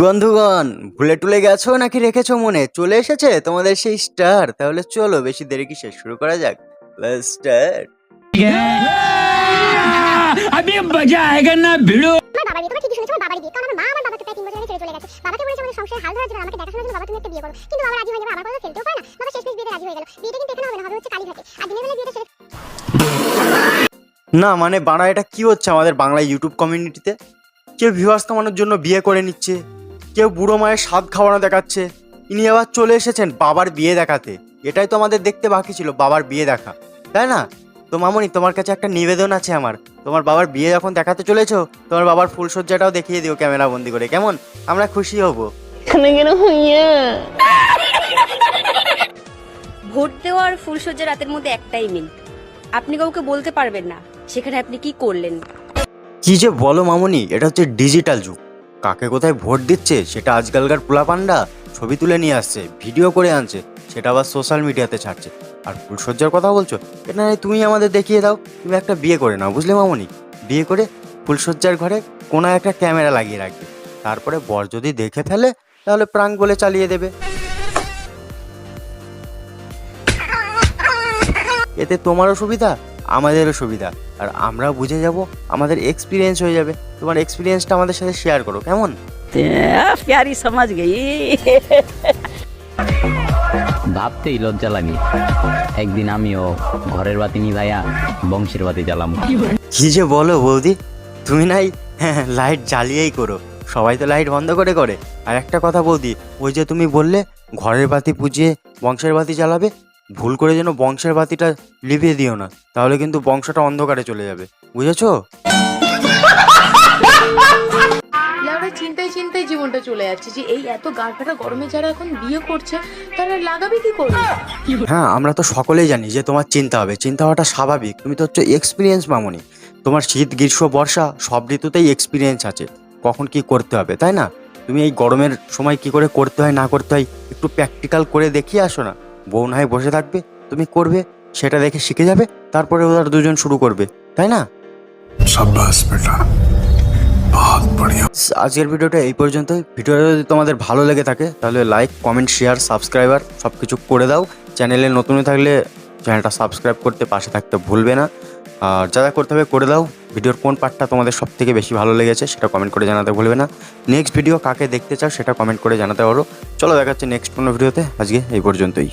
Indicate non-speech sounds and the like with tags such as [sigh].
বন্ধুগণ ভুলে টুলে গেছো নাকি রেখেছো মনে? চলে এসেছে তোমাদের সেই স্টার। তাহলে চলো বেশি দেরি কি শেষ শুরু করা যাক। স্টার না না মানে বাড়া এটা কি হচ্ছে আমাদের বাংলা ইউটিউব কমিউনিটিতে কেউ ভিউয়ার্স কামানোর জন্য বিয়ে করে নিচ্ছে। কেউ বুড়ো মায়ের স্বাদ খাওয়ানো দেখাচ্ছে। ইনি আবার চলে এসেছেন বাবার বিয়ে দেখাতে। এটাই তো আমাদের দেখতে বাকি ছিল বাবার বিয়ে দেখা। তাই না? তো মামনি তোমার কাছে একটা নিবেদন আছে আমার। তোমার বাবার বিয়ে যখন দেখাতে চলেছো তোমার বাবার ফুলসজ্জাটাও দেখিয়ে দিও ক্যামেরা বন্দি করে। কেমন? আমরা খুশি হব। ভোট দেওয়া আর ফুলসজ্জা রাতের মধ্যে একটাই মিল। আপনি কাউকে বলতে পারবেন না সেখানে আপনি কি করলেন? কি যে বলো মামনি এটা হচ্ছে ডিজিটাল যুগ। কাকে কোথায় ভোট দিচ্ছে সেটা আজকালকার পোলাপান্ডা ছবি তুলে নিয়ে আসছে, ভিডিও করে আনছে, সেটা আবার সোশ্যাল মিডিয়াতে ছাড়ছে। আর ফুলসজ্জার কথা বলছো, এটা তুমি আমাদের দেখিয়ে দাও, তুমি একটা বিয়ে করে নাও, বুঝলে মামনি? বিয়ে করে ফুলসজ্জার ঘরে কোনো একটা ক্যামেরা লাগিয়ে রাখবে, তারপরে বর যদি দেখে ফেলে, তাহলে প্রাঙ্ক বলে চালিয়ে দেবে। এতে তোমারও সুবিধা আমাদেরও সুবিধা। আর আমরা বুঝে যাব আমাদের এক্সপিরিয়েন্স হয়ে যাবে। তোমার এক্সপিরিয়েন্সটা আমাদের সাথে শেয়ার করো কেমন? প্যারি সমাজ গেই। ভাবতেই লজ্জা লাগে। একদিন আমিও ঘরের বাতি নি ভাইয়া বংশের বাতি জ্বালাম। কি যে বলো বৌদি তুমি নাই লাইট [laughs] জ্বালিয়েই করো। সবাই তো লাইট বন্ধ করে করে। আর একটা কথা বৌদি ওই যে তুমি বললে ঘরের বাতি পুজিয়ে বংশের বাতি জ্বালাবে ভুল করে যেন বংশের বাতিটা লিভিয়ে দিও না তাহলে কিন্তু বংশটা অন্ধকারে চলে যাবে বুঝেছ? চিন্তায় চিন্তায় জীবনটা চলে যাচ্ছে যে এই এত গাঢ় গরমে যারা এখন বিয়ে করছে তারা লাগাবে কি করবে হ্যাঁ আমরা তো সকলেই জানি যে তোমার চিন্তা হবে চিন্তা হওয়াটা স্বাভাবিক। তুমি তো হচ্ছে এক্সপিরিয়েন্স মামনি। তোমার শীত গ্রীষ্ম বর্ষা সব ঋতুতেই এক্সপিরিয়েন্স আছে। কখন কি করতে হবে তাই না? তুমি এই গরমের সময় কি করে করতে হয় না করতে হয় একটু প্র্যাকটিক্যাল করে দেখিয়ে আসো না। বউ না হয় বসে থাকবে তুমি করবে সেটা দেখে শিখে যাবে তারপরে ওরা দুজন শুরু করবে তাই না? আজকের ভিডিওটা এই পর্যন্তই। ভিডিওটা যদি তোমাদের ভালো লেগে থাকে তাহলে লাইক কমেন্ট শেয়ার সাবস্ক্রাইবার সব কিছু করে দাও। চ্যানেলে নতুন থাকলে চ্যানেলটা সাবস্ক্রাইব করতে পাশে থাকতে ভুলবে না। আর যা যা করতে হবে করে দাও। ভিডিওর কোন পার্টটা তোমাদের সব থেকে বেশি ভালো লেগেছে সেটা কমেন্ট করে জানাতে ভুলবে না। নেক্সট ভিডিও কাকে দেখতে চাও সেটা কমেন্ট করে জানাতে পারো। চলো দেখাচ্ছে নেক্সট কোনো ভিডিওতে আজকে এই পর্যন্তই।